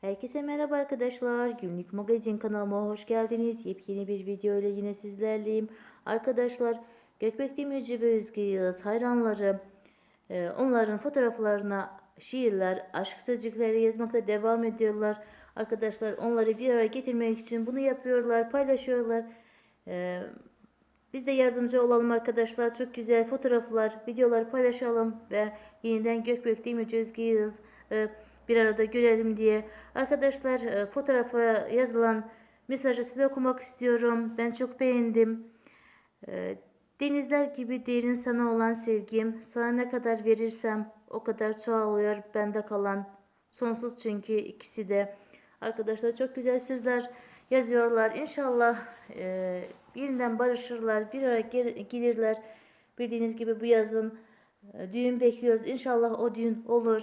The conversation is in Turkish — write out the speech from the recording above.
Herkese merhaba arkadaşlar. Günlük magazin kanalıma hoş geldiniz. Yepyeni bir video ile yine sizlerleyim. Arkadaşlar Gökbek Demirci ve Özge Yağız hayranları e, onların fotoğraflarına şiirler, aşk sözcükleri yazmakta devam ediyorlar. Arkadaşlar onları bir araya getirmek için bunu yapıyorlar, paylaşıyorlar. E, biz de yardımcı olalım arkadaşlar. Çok güzel fotoğraflar, videolar paylaşalım ve yeniden Gökbek Demirci Özge Yağız e, bir arada görelim diye. Arkadaşlar e, fotoğrafa yazılan mesajı size okumak istiyorum. Ben çok beğendim. E, Denizler gibi derin sana olan sevgim, sana ne kadar verirsem o kadar çoğalıyor bende kalan. Sonsuz çünkü ikisi de. Arkadaşlar çok güzel sözler yazıyorlar. İnşallah e, yeniden barışırlar, bir araya gel- gelirler. Bildiğiniz gibi bu yazın e, düğün bekliyoruz. İnşallah o düğün olur.